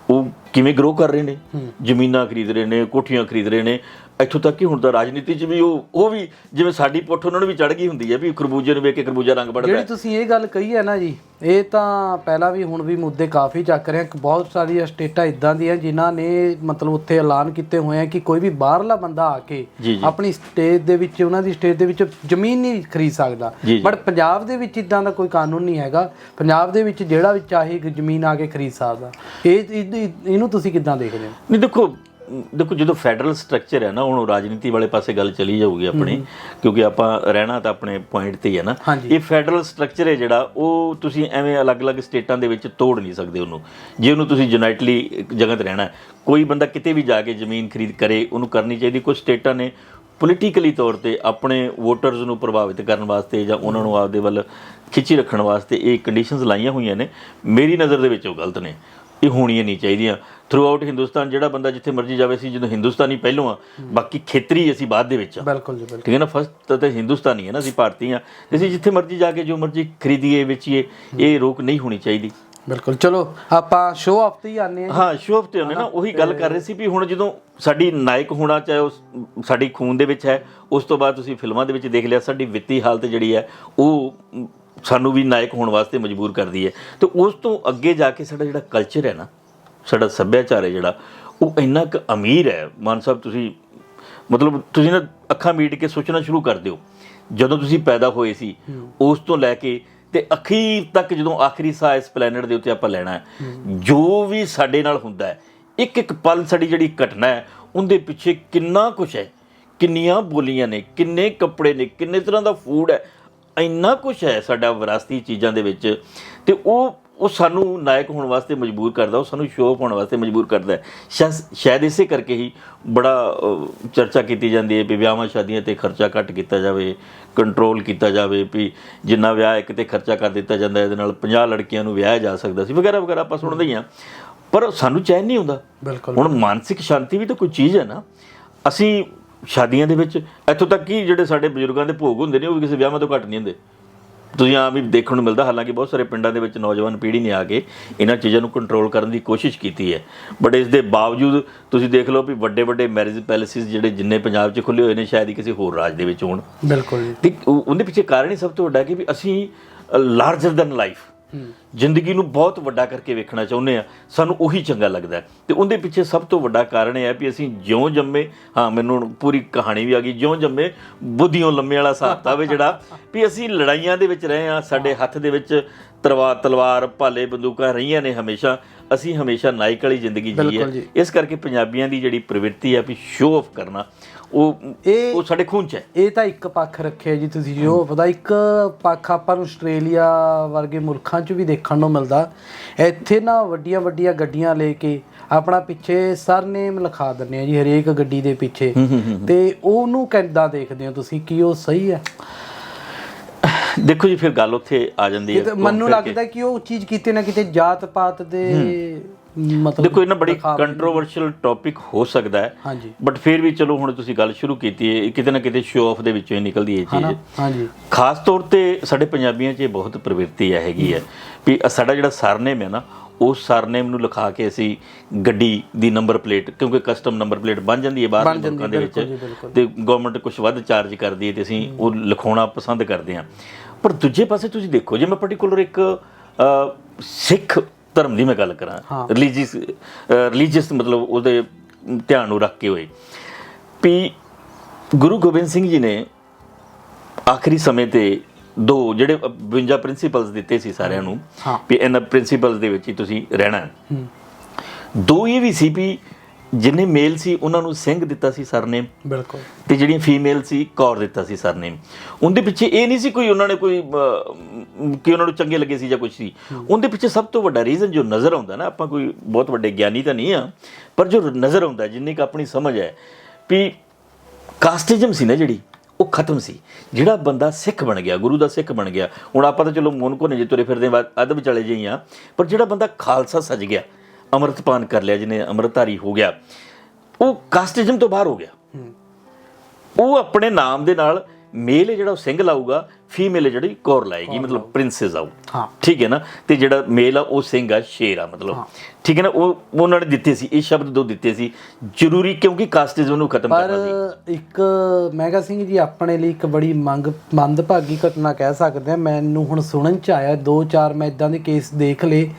ਉਹ ਕਿਵੇਂ ਗਰੋ ਕਰ ਰਹੇ ਨੇ? ਜ਼ਮੀਨਾਂ ਖਰੀਦ ਰਹੇ ਨੇ ਕੋਠੀਆਂ ਖਰੀਦ ਰਹੇ ਨੇ ਇੱਥੋਂ ਤੱਕ ਕਿ ਹੁਣ ਤਾਂ ਰਾਜਨੀਤੀ 'ਚ ਵੀ ਉਹ ਉਹ ਵੀ ਜਿਵੇਂ ਸਾਡੀ ਪੁੱਠ ਉਹਨਾਂ ਨੂੰ ਵੀ ਚੜ ਗਈ ਹੁੰਦੀ ਹੈ ਵੀ ਖਰਬੂਜੇ ਨੂੰ ਵੇਖ ਕੇ ਖਰਬੂਜਾ ਰੰਗ ਬੜਦਾ ਜਿਹੜੀ ਤੁਸੀਂ ਇਹ ਗੱਲ ਕਹੀ ਹੈ ਨਾ ਜੀ ਇਹ ਤਾਂ ਪਹਿਲਾਂ ਵੀ ਹੁਣ ਵੀ ਮੁੱਦੇ ਕਾਫੀ ਚੱਕ ਰਹੇ ਆ। ਬਹੁਤ ਸਾਰੀਆਂ ਸਟੇਟਾਂ ਇਦਾਂ ਦੀਆਂ ਜਿਨ੍ਹਾਂ ਨੇ ਮਤਲਬ ਉੱਥੇ ਐਲਾਨ ਕੀਤੇ ਹੋਏ ਆ ਕਿ ਕੋਈ ਵੀ ਬਾਹਰਲਾ ਬੰਦਾ ਆ ਕੇ। ਆਪਣੀ ਸਟੇਟ ਦੇ ਵਿੱਚ ਉਹਨਾਂ ਦੀ ਸਟੇਟ ਦੇ ਵਿੱਚ ਜ਼ਮੀਨ ਨਹੀਂ ਖਰੀਦ ਸਕਦਾ। ਬਟ ਪੰਜਾਬ ਦੇ ਵਿੱਚ ਇਦਾਂ ਦਾ ਕੋਈ ਕਾਨੂੰਨ ਨਹੀਂ ਹੈਗਾ। ਪੰਜਾਬ ਦੇ ਵਿੱਚ ਜਿਹੜਾ ਵੀ ਚਾਹੇ ਜ਼ਮੀਨ ਆ ਕੇ ਖਰੀਦ ਸਕਦਾ। ਇਹ- ਇਹਨੂੰ ਤੁਸੀਂ ਕਿੱਦਾਂ ਦੇਖਦੇ ਹੋ? ਨਹੀਂ ਦੇਖੋ ਦੇਖੋ ਜਦੋਂ ਫੈਡਰਲ ਸਟਰਕਚਰ ਹੈ ਨਾ ਹੁਣ ਉਹ ਰਾਜਨੀਤੀ ਵਾਲੇ ਪਾਸੇ ਗੱਲ ਚਲੀ ਜਾਊਗੀ ਆਪਣੀ ਕਿਉਂਕਿ ਆਪਾਂ ਰਹਿਣਾ ਤਾਂ ਆਪਣੇ ਪੁਆਇੰਟ ਤੇ ਹੀ ਹੈ ਨਾ। ਇਹ ਫੈਡਰਲ ਸਟਰਕਚਰ ਹੈ ਜਿਹੜਾ ਉਹ ਤੁਸੀਂ ਐਵੇਂ ਅਲੱਗ-ਅਲੱਗ ਸਟੇਟਾਂ ਦੇ ਵਿੱਚ ਤੋੜ ਨਹੀਂ ਸਕਦੇ ਉਹਨੂੰ। ਜੇ ਉਹਨੂੰ ਤੁਸੀਂ ਯੂਨਾਈਟਲੀ ਇੱਕ ਜਗ੍ਹਾ ਤੇ ਰਹਿਣਾ ਕੋਈ ਬੰਦਾ ਕਿਤੇ ਵੀ ਜਾ ਕੇ ਜ਼ਮੀਨ ਖਰੀਦ ਕਰੇ ਉਹਨੂੰ ਕਰਨੀ ਚਾਹੀਦੀ। ਕੁਝ ਸਟੇਟਾਂ ਨੇ ਪੋਲੀਟੀਕਲੀ ਤੌਰ ਤੇ ਆਪਣੇ ਵੋਟਰਸ ਨੂੰ ਪ੍ਰਭਾਵਿਤ ਕਰਨ ਵਾਸਤੇ ਜਾਂ ਉਹਨਾਂ ਨੂੰ ਆਪਦੇ ਵੱਲ ਖਿੱਚੀ ਰੱਖਣ ਵਾਸਤੇ ਇਹ ਕੰਡੀਸ਼ਨਸ ਲਾਈਆਂ ਹੋਈਆਂ ਨੇ। ਮੇਰੀ ਨਜ਼ਰ ਦੇ ਵਿੱਚ ਉਹ ਗਲਤ ਨੇ। ਇਹ ਹੋਣੀਆਂ ਨਹੀਂ ਚਾਹੀਦੀਆਂ। ਥਰੂ ਆਊਟ ਹਿੰਦੁਸਤਾਨ ਜਿਹੜਾ ਬੰਦਾ ਜਿੱਥੇ ਮਰਜ਼ੀ ਜਾਵੇ ਸੀ ਜਦੋਂ ਹਿੰਦੁਸਤਾਨੀ ਪਹਿਲੋਂ ਆ ਬਾਕੀ ਖੇਤਰੀ ਅਸੀਂ ਬਾਅਦ ਦੇ ਵਿੱਚ ਆ। ਬਿਲਕੁਲ ਜੀ ਬਿਲਕੁਲ। ਠੀਕ ਹੈ ਨਾ? ਫਸਟ ਤਾਂ ਹਿੰਦੁਸਤਾਨੀ ਹੈ ਨਾ ਅਸੀਂ ਭਾਰਤੀ ਆ ਅਸੀਂ ਜਿੱਥੇ ਮਰਜ਼ੀ ਜਾ ਕੇ ਜੋ ਮਰਜ਼ੀ ਖਰੀਦੀਏ ਵੇਚੀਏ ਇਹ ਰੋਕ ਨਹੀਂ ਹੋਣੀ ਚਾਹੀਦੀ। ਬਿਲਕੁਲ। ਚਲੋ ਆਪਾਂ ਸ਼ੋਅ ਆਫ ਤੇ ਹੀ ਆਨੇ ਆ ਹਾਂ ਸ਼ੋਅ ਤੇ ਹੁੰਦੇ ਨਾ ਉਹੀ ਗੱਲ ਕਰ ਰਹੇ ਸੀ ਵੀ ਹੁਣ ਜਦੋਂ ਸਾਡੀ ਨਾਇਕ ਹੋਣਾ ਚਾਹੇ ਉਹ ਸਾਡੀ ਖੂਨ ਦੇ ਵਿੱਚ ਹੈ ਉਸ ਤੋਂ ਬਾਅਦ ਤੁਸੀਂ ਫਿਲਮਾਂ ਦੇ ਵਿੱਚ ਦੇਖ ਲਿਆ ਸਾਡੀ ਵਿੱਤੀ ਹਾਲਤ ਜਿਹੜੀ ਹੈ ਉਹ ਸਾਨੂੰ ਵੀ ਨਾਇਕ ਹੋਣ ਵਾਸਤੇ ਮਜਬੂਰ ਕਰਦੀ ਹੈ। ਤੇ ਉਸ ਤੋਂ ਅੱਗੇ ਜਾ ਕੇ ਸਾਡਾ ਜਿਹੜਾ ਕਲਚਰ ਹੈ ਨਾ ਸਾਡਾ ਸੱਭਿਆਚਾਰ ਹੈ ਜਿਹੜਾ ਉਹ ਇੰਨਾ ਕੁ ਅਮੀਰ ਹੈ। ਮਾਨ ਸਾਹਿਬ ਤੁਸੀਂ ਮਤਲਬ ਤੁਸੀਂ ਨਾ ਅੱਖਾਂ ਮੀਟ ਕੇ ਸੋਚਣਾ ਸ਼ੁਰੂ ਕਰ ਦਿਓ। ਜਦੋਂ ਤੁਸੀਂ ਪੈਦਾ ਹੋਏ ਸੀ ਉਸ ਤੋਂ ਲੈ ਕੇ ਤੇ ਅਖੀਰ ਤੱਕ ਜਦੋਂ ਆਖਰੀ ਸਾਹ ਇਸ ਪਲੈਨਟ ਦੇ ਉੱਤੇ ਆਪਾਂ ਲੈਣਾ ਹੈ ਜੋ ਵੀ ਸਾਡੇ ਨਾਲ ਹੁੰਦਾ ਹੈ ਇੱਕ ਇੱਕ ਪਲ ਸਾਡੀ ਜਿਹੜੀ ਘਟਨਾ ਹੈ ਉਹਦੇ ਪਿੱਛੇ ਕਿੰਨਾ ਕੁਝ ਹੈ ਕਿੰਨੀਆਂ ਬੋਲੀਆਂ ਨੇ ਕਿੰਨੇ ਕੱਪੜੇ ਨੇ ਕਿੰਨੇ ਤਰ੍ਹਾਂ ਦਾ ਫੂਡ ਹੈ ਇੰਨਾ ਕੁਝ ਹੈ ਸਾਡਾ ਵਿਰਾਸਤੀ ਚੀਜ਼ਾਂ ਦੇ ਵਿੱਚ ਤੇ ਉਹ ਉਹ ਸਾਨੂੰ ਨਾਇਕ ਹੋਣ ਵਾਸਤੇ ਮਜਬੂਰ ਕਰਦਾ ਉਹ ਸਾਨੂੰ ਸ਼ੋਅ ਹੋਣ ਵਾਸਤੇ ਮਜਬੂਰ ਕਰਦਾ ਸ਼ਾਇਦ- ਇਸੇ ਕਰਕੇ ਹੀ ਬੜਾ ਚਰਚਾ ਕੀਤੀ ਜਾਂਦੀ ਹੈ ਵੀ ਵਿਆਹਾਂ ਸ਼ਾਦੀਆਂ ਤੇ ਖਰਚਾ ਘੱਟ ਕੀਤਾ ਜਾਵੇ ਕੰਟਰੋਲ ਕੀਤਾ ਜਾਵੇ ਵੀ ਜਿੰਨਾ ਵਿਆਹ ਇੱਕ ਤੇ ਖਰਚਾ ਕਰ ਦਿੱਤਾ ਜਾਂਦਾ ਇਹਦੇ ਨਾਲ 50 ਲੜਕੀਆਂ ਨੂੰ ਵਿਆਹਿਆ ਜਾ ਸਕਦਾ ਸੀ ਵਗੈਰਾ ਵਗੈਰਾ ਆਪਾਂ ਸੁਣਦੇ ਹੀ ਹਾਂ। ਪਰ ਸਾਨੂੰ ਚੈਨ ਨਹੀਂ ਹੁੰਦਾ ਬਿਲਕੁਲ। ਹੁਣ ਮਾਨਸਿਕ ਸ਼ਾਂਤੀ ਵੀ ਤਾਂ ਕੋਈ ਚੀਜ਼ ਹੈ ਨਾ। ਅਸੀਂ ਸ਼ਾਦੀਆਂ ਦੇ ਵਿੱਚ ਇੱਥੋਂ ਤੱਕ ਕਿ ਜਿਹੜੇ ਸਾਡੇ ਬਜ਼ੁਰਗਾਂ ਦੇ ਭੋਗ ਹੁੰਦੇ ਨੇ ਉਹ ਵੀ ਕਿਸੇ ਵਿਆਹਾਂ ਤੋਂ ਘੱਟ ਨਹੀਂ ਹੁੰਦੇ। ਤੁਸੀਂ ਆਮ ਵੀ ਦੇਖਣ ਨੂੰ ਮਿਲਦਾ ਹਾਲਾਂਕਿ ਬਹੁਤ ਸਾਰੇ ਪਿੰਡਾਂ ਦੇ ਵਿੱਚ ਨੌਜਵਾਨ ਪੀੜ੍ਹੀ ਨੇ ਆ ਕੇ ਇਹਨਾਂ ਚੀਜ਼ਾਂ ਨੂੰ ਕੰਟਰੋਲ ਕਰਨ ਦੀ ਕੋਸ਼ਿਸ਼ ਕੀਤੀ ਹੈ। ਬਟ ਇਸ ਦੇ ਬਾਵਜੂਦ ਤੁਸੀਂ ਦੇਖ ਲਓ ਵੀ ਵੱਡੇ ਵੱਡੇ ਮੈਰਿਜ ਪੈਲੇਸਿਸ ਜਿਹੜੇ ਜਿੰਨੇ ਪੰਜਾਬ 'ਚ ਖੁੱਲੇ ਹੋਏ ਨੇ ਸ਼ਾਇਦ ਹੀ ਕਿਸੇ ਹੋਰ ਰਾਜ ਦੇ ਵਿੱਚ ਹੋਣ। ਬਿਲਕੁਲ ਜੀ। ਤੇ ਉਹਦੇ ਪਿੱਛੇ ਕਾਰਨ ਹੀ ਸਭ ਤੋਂ ਵੱਡਾ ਕਿ ਵੀ ਅਸੀਂ ਲਾਰਜਰ ਦੈਨ ਲਾਈਫ ਜ਼ਿੰਦਗੀ ਨੂੰ ਬਹੁਤ ਵੱਡਾ ਕਰਕੇ ਵੇਖਣਾ ਚਾਹੁੰਦੇ ਆ ਸਾਨੂੰ ਉਹੀ ਚੰਗਾ ਲੱਗਦਾ ਹੈ। ਤੇ ਉਹਦੇ ਪਿੱਛੇ ਸਭ ਤੋਂ ਵੱਡਾ ਕਾਰਨ ਇਹ ਹੈ ਵੀ ਅਸੀਂ ਜਿਉਂ ਜੰਮੇ, ਹਾਂ, ਮੈਨੂੰ ਪੂਰੀ ਕਹਾਣੀ ਵੀ ਆ ਗਈ, ਜਿਉਂ ਜੰਮੇ ਬੁੱਧੀਆਂ ਲੰਮੇ ਵਾਲਾ ਹਿਸਾਬ ਕਿਤਾਬ ਹੈ ਜਿਹੜਾ ਵੀ ਅਸੀਂ ਲੜਾਈਆਂ ਦੇ ਵਿੱਚ ਰਹੇ ਆ ਸਾਡੇ ਹੱਥ ਦੇ ਵਿੱਚ ਤਲਵਾਰ ਤਲਵਾਰ ਭਾਲੇ ਬੰਦੂਕਾਂ ਰਹੀਆਂ ਨੇ ਹਮੇਸ਼ਾ ਅਸੀਂ ਹਮੇਸ਼ਾ ਨਾਇਕ ਵਾਲੀ ਜ਼ਿੰਦਗੀ ਜੀ। ਹੈ। ਇਸ ਕਰਕੇ ਪੰਜਾਬੀਆਂ ਦੀ ਜਿਹੜੀ ਪ੍ਰਵਿਰਤੀ ਹੈ ਵੀ ਸ਼ੋਅ ਆਫ ਕਰਨਾ ਉਹ ਇਹ- ਉਹ ਸਾਡੇ ਖੂਨ 'ਚ ਹੈ। ਇਹ ਤਾਂ ਇੱਕ ਪੱਖ ਰੱਖਿਆ ਜੀ ਤੁਸੀਂ ਜੋ ਪਤਾ ਇੱਕ ਪੱਖ ਆਪਾਂ ਨੂੰ ਆਸਟ੍ਰੇਲੀਆ ਵਰਗੇ ਮੁਲਕਾਂ 'ਚ ਵੀ ਦੇਖਣ ਨੂੰ ਮਿਲਦਾ। ਇੱਥੇ ਨਾ ਵੱਡੀਆਂ ਵੱਡੀਆਂ ਗੱਡੀਆਂ ਲੈ ਕੇ ਆਪਣਾ ਪਿੱਛੇ ਸਰਨੇਮ ਲਿਖਾ ਦਿੰਦੇ ਆ ਜੀ ਹਰੇਕ ਗੱਡੀ ਦੇ ਪਿੱਛੇ। ਤੇ ਉਹਨੂੰ ਕਿੱਦਾਂ ਦੇਖਦੇ ਹੋ ਤੁਸੀਂ? ਕੀ ਉਹ ਸਹੀ ਹੈ? ਦੇਖੋ ਜੀ ਫਿਰ ਗੱਲ ਉੱਥੇ ਆ ਜਾਂਦੀ ਹੈ ਮੈਨੂੰ ਲੱਗਦਾ ਕਿ? ਉਹ ਚੀਜ਼ ਕਿਤੇ ਨਾ ਕਿਤੇ ਜਾਤ ਪਾਤ ਦੇ ਮਤਲਬ ਦੇਖੋ ਇਹਨਾਂ ਬੜੀ ਕੰਟਰੋਵਰਸ਼ੀਅਲ ਟੌਪਿਕ ਹੋ ਸਕਦਾ ਹੈ ਬਟ ਫਿਰ ਵੀ ਚਲੋ ਹੁਣ ਤੁਸੀਂ ਗੱਲ ਸ਼ੁਰੂ ਕੀਤੀ ਹੈ ਕਿਤੇ ਨਾ ਕਿਤੇ ਸ਼ੋਅ ਆਫ ਦੇ ਵਿੱਚੋਂ ਹੀ ਨਿਕਲਦੀ ਹੈ ਚੀਜ਼। ਹਾਂਜੀ। ਖਾਸ ਤੌਰ ਤੇ ਸਾਡੇ ਪੰਜਾਬੀਆਂ 'ਚ ਇਹ ਬਹੁਤ ਪ੍ਰਵਿਰਤੀ ਹੈਗੀ ਹੈ ਵੀ ਸਾਡਾ ਜਿਹੜਾ ਸਰਨੇਮ ਹੈ ਨਾ ਉਸ ਸਰਨੇਮ ਨੂੰ ਲਿਖਾ ਕੇ ਅਸੀਂ ਗੱਡੀ ਦੀ ਨੰਬਰ ਪਲੇਟ ਕਿਉਂਕਿ ਕਸਟਮ ਨੰਬਰ ਪਲੇਟ ਬਣ ਜਾਂਦੀ ਹੈ ਬਾਹਰ ਦੇ ਮੁਲਕਾਂ ਦੇ ਵਿੱਚ। ਤੇ ਗਵਰਨਮੈਂਟ ਕੁਝ ਵੱਧ ਚਾਰਜ ਕਰਦੀ ਹੈ ਤੇ ਅਸੀਂ ਉਹ ਲਿਖਾਉਣਾ ਪਸੰਦ ਕਰਦੇ ਹਾਂ ਪਰ ਦੂਜੇ ਪਾਸੇ ਤੁਸੀਂ ਦੇਖੋ ਜੇ ਮੈਂ ਪਾਰਟਿਕੂਲਰ ਇੱਕ ਸਿੱਖ ਧਰਮ ਦੀ ਮੈਂ ਗੱਲ ਕਰਾਂ। ਰਿਲੀਜੀਅਸ ਰਿਲੀਜੀਅਸ ਮਤਲਬ ਉਹਦੇ ਧਿਆਨ ਨੂੰ ਰੱਖ ਕੇ ਹੋਏ ਵੀ ਗੁਰੂ ਗੋਬਿੰਦ ਸਿੰਘ ਜੀ ਨੇ ਆਖਰੀ ਸਮੇਂ ਤੇ ਦੋ ਜਿਹੜੇ 52 ਪ੍ਰਿੰਸੀਪਲਸ ਦਿੱਤੇ ਸੀ ਸਾਰਿਆਂ ਨੂੰ। ਵੀ ਇਹਨਾਂ ਪ੍ਰਿੰਸੀਪਲਸ ਦੇ ਵਿੱਚ ਹੀ ਤੁਸੀਂ ਰਹਿਣਾ ਦੋ ਇਹ ਵੀ ਸੀ ਵੀ ਜਿੰਨੇ ਮੇਲ ਸੀ ਉਹਨਾਂ ਨੂੰ ਸਿੰਘ ਦਿੱਤਾ ਸੀ ਸਰਨੇਮ ਬਿਲਕੁਲ। ਤੇ ਜਿਹੜੀਆਂ ਫੀਮੇਲ ਸੀ ਕੌਰ ਦਿੱਤਾ ਸੀ ਸਰਨੇਮ ਉਹਦੇ ਪਿੱਛੇ ਇਹ ਨਹੀਂ ਸੀ ਕੋਈ ਉਹਨਾਂ ਨੇ ਕੋਈ ਕਿ ਉਹਨਾਂ ਨੂੰ ਚੰਗੇ ਲੱਗੇ ਸੀ ਜਾਂ ਕੁਝ ਸੀ। ਉਹਦੇ ਪਿੱਛੇ ਸਭ ਤੋਂ ਵੱਡਾ ਰੀਜ਼ਨ ਜੋ ਨਜ਼ਰ ਆਉਂਦਾ ਨਾ ਆਪਾਂ ਕੋਈ ਬਹੁਤ ਵੱਡੇ ਗਿਆਨੀ ਤਾਂ ਨਹੀਂ ਆ ਪਰ ਜੋ ਨਜ਼ਰ ਆਉਂਦਾ ਜਿੰਨੀ ਕੁ ਆਪਣੀ ਸਮਝ ਹੈ ਵੀ ਕਾਸਟਿਜ਼ਮ ਸੀ ਨਾ ਜਿਹੜੀ ਉਹ ਖਤਮ ਸੀ। ਜਿਹੜਾ ਬੰਦਾ ਸਿੱਖ ਬਣ ਗਿਆ ਗੁਰੂ ਦਾ ਸਿੱਖ ਬਣ ਗਿਆ ਹੁਣ ਆਪਾਂ ਤਾਂ ਚਲੋ ਮੋਨ ਕੋ ਜੇ ਤੁਰੇ ਫਿਰਦੇ ਬਾਅਦ ਅੱਧ ਵਿਚਾਲੇ ਜਿਹੀ ਆ ਪਰ ਜਿਹੜਾ ਬੰਦਾ ਖਾਲਸਾ ਸਜ ਗਿਆ ਅੰਮ੍ਰਿਤਪਾਨ ਕਰ ਲਿਆ ਜਿਹਨੇ ਅੰਮ੍ਰਿਤਧਾਰੀ ਹੋ ਗਿਆ ਉਹ ਕਾਸਟਿਜ਼ਮ ਤੋਂ ਬਾਹਰ ਹੋ ਗਿਆ। ਉਹ ਆਪਣੇ ਨਾਮ ਦੇ ਨਾਲ ਮੇਲ ਜਿਹੜਾ ਉਹ ਸਿੰਘ ਲਾਊਗਾ ਫੀਮੇਲ ਜਿਹੜੀ ਕੌਰ ਲਾਏਗੀ ਮਤਲਬ ਪ੍ਰਿੰਸੈਸ ਹਾਂ। ਠੀਕ ਹੈ ਨਾ? ਤੇ ਜਿਹੜਾ ਮੇਲ ਆ ਉਹ ਸਿੰਘ ਆ ਸ਼ੇਰ ਆ ਮਤਲਬ। ਠੀਕ ਹੈ ਨਾ? ਉਹ ਉਹਨਾਂ ਨੇ ਦਿੱਤੇ ਸੀ ਇਹ ਸ਼ਬਦ ਦੋ ਦਿੱਤੇ ਸੀ। ਜ਼ਰੂਰੀ ਕਿਉਂਕਿ ਕਾਸਟਿਜ਼ਮ ਨੂੰ ਖਤਮ ਪਰ ਕਰਨਾ ਸੀ। ਇੱਕ ਮੈਗਾ ਸਿੰਘ ਜੀ ਆਪਣੇ ਲਈ ਇੱਕ ਬੜੀ ਮੰਗ ਮੰਦਭਾਗੀ ਘਟਨਾ ਕਹਿ ਸਕਦੇ ਆ ਮੈਨੂੰ ਹੁਣ ਸੁਣਨ ਚ ਆਇਆ ਦੋ ਚਾਰ ਮੈਂ ਇਦਾਂ ਦੇ ਕੇਸ ਦੇਖ ਲਏ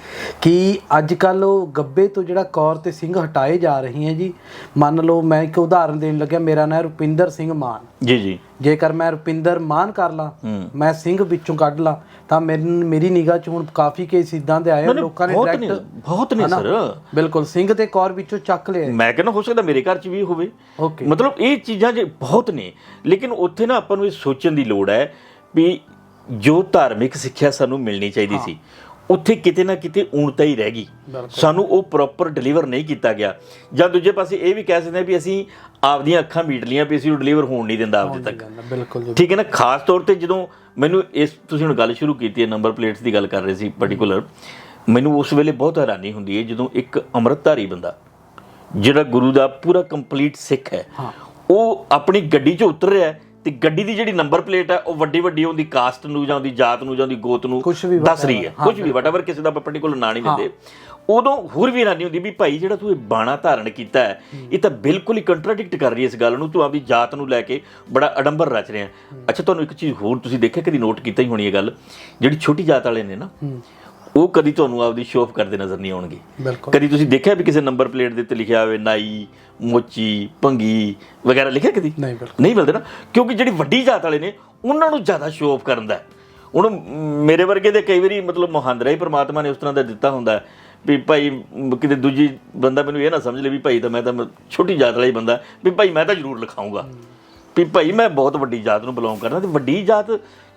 ਕਿ ਅੱਜ ਕੱਲ ਉਹ ਗੱਬੇ ਤੋਂ ਜਿਹੜਾ ਕੌਰ ਤੇ ਸਿੰਘ ਹਟਾਏ ਜਾ ਰਹੇ ਹੈ ਜੀ। ਮੰਨ ਲਓ ਮੈਂ ਇੱਕ ਉਦਾਹਰਨ ਦੇਣ ਲੱਗਿਆ ਮੇਰਾ ਨਾਮ ਰੁਪਿੰਦਰ ਸਿੰਘ ਮਾਨ। ਜੀ ਜੀ। ਜੇਕਰ ਮੈਂ ਰੁਪਿੰਦਰ ਮਾਨ ਕਰ ਲਾਂ ਹੂੰ। ਮੈਂ ਸਿੰਘ ਵਿੱਚੋਂ ਕੱਢ ਲਾਂ ਤਾਂ ਮੇਰੀ ਮੇਰੀ ਨਿਗਾਹ 'ਚ ਹੁਣ ਕਾਫੀ ਕੇਸ ਇਦਾਂ ਦੇ ਆਏ ਲੋਕਾਂ ਨੇ ਡਾਇਰੈਕਟ ਬਹੁਤ ਨੇ ਸਰ। ਬਿਲਕੁਲ ਸਿੰਘ ਤੇ ਕੌਰ ਵਿੱਚੋਂ ਚੱਕ ਲਿਆ। ਮੈਂ ਕਹਿੰਦਾ ਹੋ ਸਕਦਾ ਮੇਰੇ ਘਰ 'ਚ ਵੀ ਹੋਵੇ। ਓਕੇ। ਮਤਲਬ ਇਹ ਚੀਜ਼ਾਂ ਜੇ ਬਹੁਤ ਨੇ ਲੇਕਿਨ ਉੱਥੇ ਨਾ ਆਪਾਂ ਨੂੰ ਇਹ ਸੋਚਣ ਦੀ ਲੋੜ ਹੈ ਵੀ ਜੋ ਧਾਰਮਿਕ ਸਿੱਖਿਆ ਸਾਨੂੰ ਮਿਲਣੀ ਚਾਹੀਦੀ ਸੀ ਉੱਥੇ ਕਿਤੇ ਨਾ ਕਿਤੇ ਊਣਤਾ ਹੀ ਰਹਿ ਗਈ। ਸਾਨੂੰ ਉਹ ਪ੍ਰੋਪਰ ਡਿਲੀਵਰ ਨਹੀਂ ਕੀਤਾ ਗਿਆ। ਜਾਂ ਦੂਜੇ ਪਾਸੇ ਇਹ ਵੀ ਕਹਿ ਸਕਦੇ ਹਾਂ ਵੀ ਅਸੀਂ ਆਪਦੀਆਂ ਅੱਖਾਂ ਮੀਟ ਲੀਆਂ ਵੀ ਅਸੀਂ ਉਹ ਡਿਲੀਵਰ ਹੋਣ ਨਹੀਂ ਦਿੰਦਾ ਆਪਦੇ ਤੱਕ। ਠੀਕ ਹੈ ਨਾ? ਖਾਸ ਤੌਰ ਤੇ ਜਦੋਂ ਮੈਨੂੰ ਇਸ ਤੁਸੀਂ ਹੁਣ ਗੱਲ ਸ਼ੁਰੂ ਕੀਤੀ ਹੈ ਨੰਬਰ ਪਲੇਟਸ ਦੀ ਗੱਲ ਕਰ ਰਹੇ ਸੀ ਪਾਰਟਿਕੂਲਰ ਮੈਨੂੰ ਉਸ ਵੇਲੇ ਬਹੁਤ ਹੈਰਾਨੀ ਹੁੰਦੀ ਹੈ ਜਦੋਂ ਇੱਕ ਅੰਮ੍ਰਿਤਧਾਰੀ ਬੰਦਾ ਜਿਹੜਾ ਗੁਰੂ ਦਾ ਪੂਰਾ ਕੰਪਲੀਟ ਸਿੱਖ ਹਾਂ। ਉਹ ਆਪਣੀ ਗੱਡੀ 'ਚੋਂ ਉਤਰ ਰਿਹਾ ਹੈ ਤੇ ਗੱਡੀ ਦੀ ਜਿਹੜੀ ਨੰਬਰ ਪਲੇਟ ਹੈ ਉਹ ਵੱਡੀ ਵੱਡੀ ਉਹਦੀ ਕਾਸਟ ਨੂੰ ਜਾਂ ਉਹਦੀ ਜਾਤ ਨੂੰ ਜਾਂ ਉਹਦੀ ਗੋਤ ਨੂੰ ਦੱਸ ਰਹੀ ਹੈ। ਕੁਝ ਵੀ ਵਟਐਵਰ ਕਿਸੇ ਦਾ ਪਾਰਟਿਕੂਲਰ ਨਾਂ ਨਹੀਂ ਦਿੰਦੇ। ਉਦੋਂ ਹੋਰ ਵੀ ਹੈਰਾਨੀ ਹੁੰਦੀ ਵੀ ਭਾਈ ਜਿਹੜਾ ਤੂੰ ਇਹ ਬਾਣਾ ਧਾਰਨ ਕੀਤਾ ਹੈ ਇਹ ਤਾਂ ਬਿਲਕੁਲ ਹੀ ਕੰਟਰਾਡਿਕਟ ਕਰ ਰਹੀ ਹੈ ਇਸ ਗੱਲ ਨੂੰ। ਤੂੰ ਆਪਦੀ ਜਾਤ ਨੂੰ ਲੈ ਕੇ ਬੜਾ ਅਡੰਬਰ ਰਚ ਰਿਹਾ ਅੱਛਾ ਤੁਹਾਨੂੰ ਇੱਕ ਚੀਜ਼ ਹੋਰ ਤੁਸੀਂ ਦੇਖਿਆ ਕਦੀ ਨੋਟ ਕੀਤਾ ਹੀ ਹੋਣੀ ਇਹ ਗੱਲ? ਜਿਹੜੀ ਛੋਟੀ ਜਾਤ ਵਾਲੇ ਨੇ ਨਾ ਉਹ ਕਦੀ ਤੁਹਾਨੂੰ ਆਪਦੀ ਸ਼ੋਅ ਆਫ ਕਰਦੇ ਨਜ਼ਰ ਨਹੀਂ ਆਉਣਗੇ। ਬਿਲਕੁਲ। ਕਦੀ ਤੁਸੀਂ ਦੇਖਿਆ ਵੀ ਕਿਸੇ ਨੰਬਰ ਪਲੇਟ ਦੇ ਉੱਤੇ ਲਿਖਿਆ ਹੋਵੇ ਨਾਈ ਮੋਚੀ ਭੰਗੀ ਵਗੈਰਾ ਲਿਖਿਆ ਕਦੀ? ਨਹੀਂ ਬਿਲਕੁਲ। ਨਹੀਂ ਮਿਲਦੇ ਨਾ। ਕਿਉਂਕਿ ਜਿਹੜੀ ਵੱਡੀ ਜਾਤ ਵਾਲੇ ਨੇ ਉਹਨਾਂ ਨੂੰ ਜ਼ਿਆਦਾ ਸ਼ੋਅ ਆਫ ਕਰਨ ਦਾ। ਹੁਣ ਮੇਰੇ ਵਰਗੇ ਦੇ ਕਈ ਵਾਰੀ ਮਤਲਬ ਮੁਹਾਂਦਰਾ ਹੀ ਪ੍ਰਮਾਤਮਾ ਨੇ ਉਸ ਤਰ੍ਹਾਂ ਦਾ ਦਿੱਤਾ ਹੁੰਦਾ ਵੀ ਭਾਈ ਕਿਤੇ ਦੂਜੀ ਬੰਦਾ ਮੈਨੂੰ ਇਹ ਨਾ ਸਮਝ ਲੈ ਵੀ ਭਾਈ ਤਾਂ ਮੈਂ ਤਾਂ ਛੋਟੀ ਜਾਤ ਵਾਲਾ ਹੀ ਬੰਦਾ ਵੀ ਭਾਈ ਮੈਂ ਤਾਂ ਜ਼ਰੂਰ ਲਿਖਾਉਂਗਾ ਵੀ ਭਾਈ ਮੈਂ ਬਹੁਤ ਵੱਡੀ ਜਾਤ ਨੂੰ ਬਿਲੋਂਗ ਕਰਦਾ ਤੇ ਵੱਡੀ ਜਾਤ